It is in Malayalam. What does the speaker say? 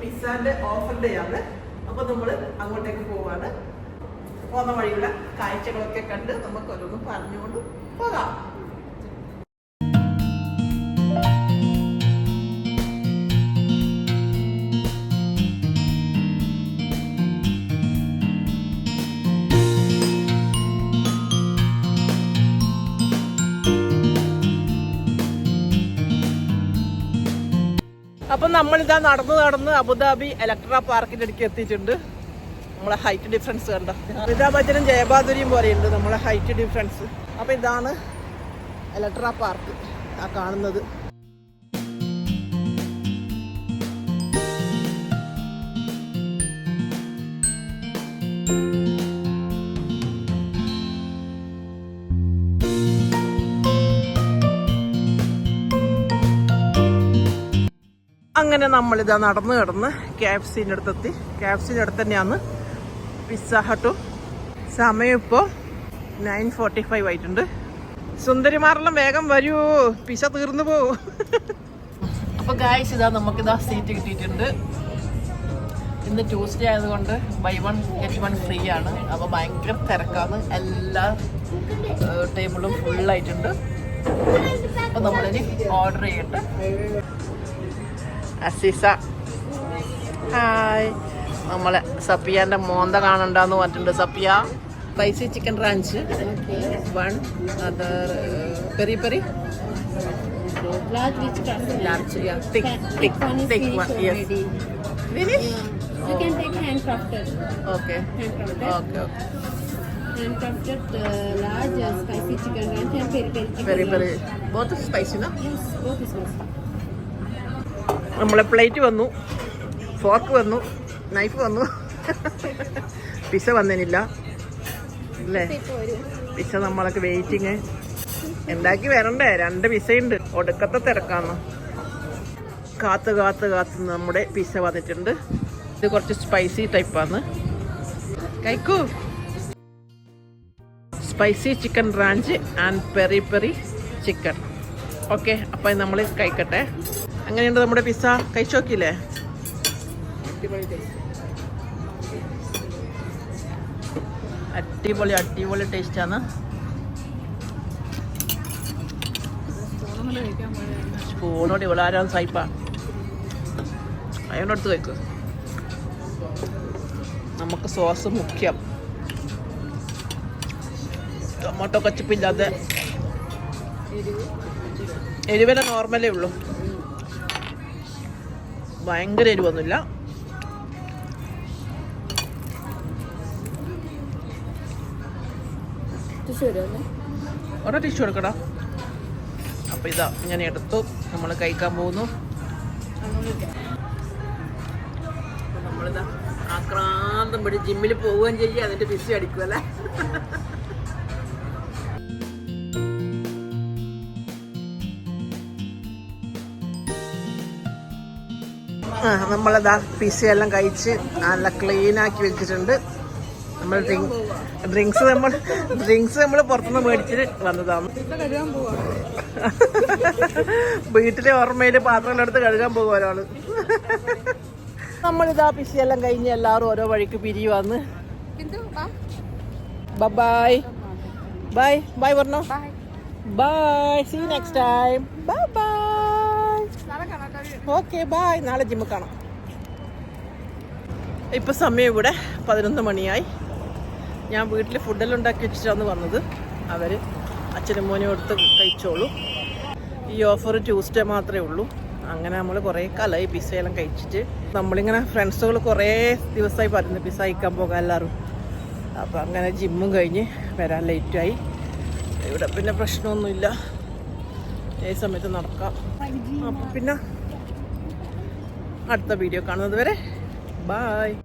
പിസ്സാന്റെ ഓഫർ ഡേ ആണ്. അപ്പൊ നമ്മൾ അങ്ങോട്ടേക്ക് പോവാണ്. പോകുന്ന വഴിയുള്ള കാഴ്ചകളൊക്കെ കണ്ട് നമുക്ക് ഓരോന്നും പറഞ്ഞുകൊണ്ട് പോകാം. അപ്പൊ നമ്മളിതാ നടന്ന് നടന്ന് അബുദാബി ഇലക്ട്ര പാർക്കിന്റെ അടുക്ക് എത്തിയിട്ടുണ്ട്. നമ്മളെ ഹൈറ്റ് ഡിഫറൻസ് കണ്ട? അമിതാഭ് ബച്ചനും ജയബാദുരിയും പോലെയുണ്ട് നമ്മളെ ഹൈറ്റ് ഡിഫറൻസ് അപ്പൊ ഇതാണ് ഇലക്ട്ര പാർക്ക് ആ കാണുന്നത്. അങ്ങനെ നമ്മളിതാ നടന്ന് കിടന്ന് കെ എഫ് സിന്റെ അടുത്തെത്തി. കെ എഫ് സിന്റെ അടുത്ത് തന്നെയാണ് പിസ്സ ഹട്ടും സമയം ഇപ്പോൾ നയൻ ഫോർട്ടി ഫൈവ് ആയിട്ടുണ്ട്. സുന്ദരിമാരെല്ലാം വേഗം വരൂ. പിസ തീർന്നു പോവും. അപ്പോൾ ഗായ്സ് ഇതാ നമുക്കിതാ സീറ്റ് കിട്ടിയിട്ടുണ്ട്. ഇന്ന് ട്യൂസ്ഡേ ആയതുകൊണ്ട് buy one get one free ആണ്. അപ്പോൾ ഭയങ്കര തിരക്കാണ്. എല്ലാ ടേബിളും ഫുള്ളായിട്ടുണ്ട് അപ്പോൾ നമ്മളിനി ഓർഡർ ചെയ്യട്ടെ. അസീസ ഹായ് നമ്മളെ സപ്പിയാന്റെ മോന്ത കാണണ്ടെന്ന് പറഞ്ഞിട്ടുണ്ട് Sappiya spicy chicken ranch one other peri peri Large? Large thick thick Thick one already. Finish Yeah. You can take hand crafted. Okay Hand crafted. Okay okay Hand crafted uh, large uh, spicy chicken ranch and peri peri chicken. No Yes, both is good. നമ്മളെ പ്ലേറ്റ് വന്നു. ഫോക്ക് വന്നു. നൈഫ് വന്നു. പിസ വന്നതിനില്ല അല്ലേ? പിസ നമ്മളൊക്കെ വെയിറ്റിങ് ഉണ്ടാക്കി വരണ്ടേ? രണ്ട് പിസയുണ്ട് ഒടുക്കത്തെ തിരക്കാന്ന് കാത്ത് കാത്ത് കാത്ത് നമ്മുടെ പിസ വന്നിട്ടുണ്ട്. ഇത് കുറച്ച് സ്പൈസി ടൈപ്പാണ് കഴിക്കൂ. Spicy chicken ranch and peri peri chicken okay അപ്പം നമ്മൾ കഴിക്കട്ടെ. അങ്ങനെയുണ്ട് നമ്മുടെ പിസ്സ. കഴിച്ചു നോക്കിയില്ലേ അടിപൊളി അടിപൊളി ടേസ്റ്റാണ് സ്പൂണോട് ഇവിടെ ആരാണ് സായിപ്പ. അയോടടുത്ത് വെക്ക് നമുക്ക് സോസ് മുഖ്യം. ടൊമാറ്റോ കച്ചപ്പില്ലാതെ. എരിവല നോർമലേ ഉള്ളൂ. ഭയങ്കര എരിവൊന്നുമില്ല. ഒരേ ടിഷ്യൂ എടുക്കടാ. അപ്പൊ ഇതാ ഇങ്ങനെ എടുത്തു. നമ്മൾ കഴിക്കാൻ പോകുന്നു. നമ്മളിതാ ആക്രാന്തം പിടി ജിമ്മിൽ പോവുകയും ചെയ്യുക അതിന്റെ പിസി അടിക്കുമല്ലേ നമ്മളതാ പിസ എല്ലാം കഴിച്ച് നല്ല ക്ലീൻ ആക്കി വെച്ചിട്ടുണ്ട്. നമ്മൾ ഡ്രിങ്ക് ഡ്രിങ്ക്സ് നമ്മൾ ഡ്രിങ്ക്സ് നമ്മൾ പുറത്തുനിന്ന് മേടിച്ചിട്ട് വന്നതാണ് വീട്ടിലെ ഓർമ്മയിൽ പാത്രം എടുത്ത് കഴുകാൻ പോകും ഒരാൾ നമ്മളിതാ പിസി എല്ലാം കഴിഞ്ഞ് എല്ലാവരും ഓരോ വഴിക്ക് പിരിയുവാന്ന് ബൈ ബൈ ബൈ പറഞ്ഞോ bye see next time bye bye okay bye നാളെ ജിമ്മ് കാണാം. ഇപ്പം സമയം ഇവിടെ പതിനൊന്ന് മണിയായി. ഞാൻ വീട്ടിൽ ഫുഡെല്ലാം ഉണ്ടാക്കി വെച്ചിട്ടാണ് വന്നത്. അവർ അച്ഛനും മോനും എടുത്ത് കഴിച്ചോളൂ. ഈ ഓഫർ ട്യൂസ്ഡേ മാത്രമേ ഉള്ളൂ. അങ്ങനെ നമ്മൾ കുറേ കാലമായി പിസ്സയെല്ലാം കഴിച്ചിട്ട്. നമ്മളിങ്ങനെ ഫ്രണ്ട്സുകൾ കുറേ ദിവസമായി പറഞ്ഞു പിസ്സ കഴിക്കാൻ പോകാൻ എല്ലാവരും. അപ്പോൾ അങ്ങനെ ജിമ്മും കഴിഞ്ഞ് വരാൻ ലേറ്റായി ഇവിടെ പിന്നെ പ്രശ്നമൊന്നുമില്ല. ഏത് സമയത്ത് നടക്കാം. അപ്പം പിന്നെ അടുത്ത വീഡിയോ കാണുന്നത് വരെ ബായ്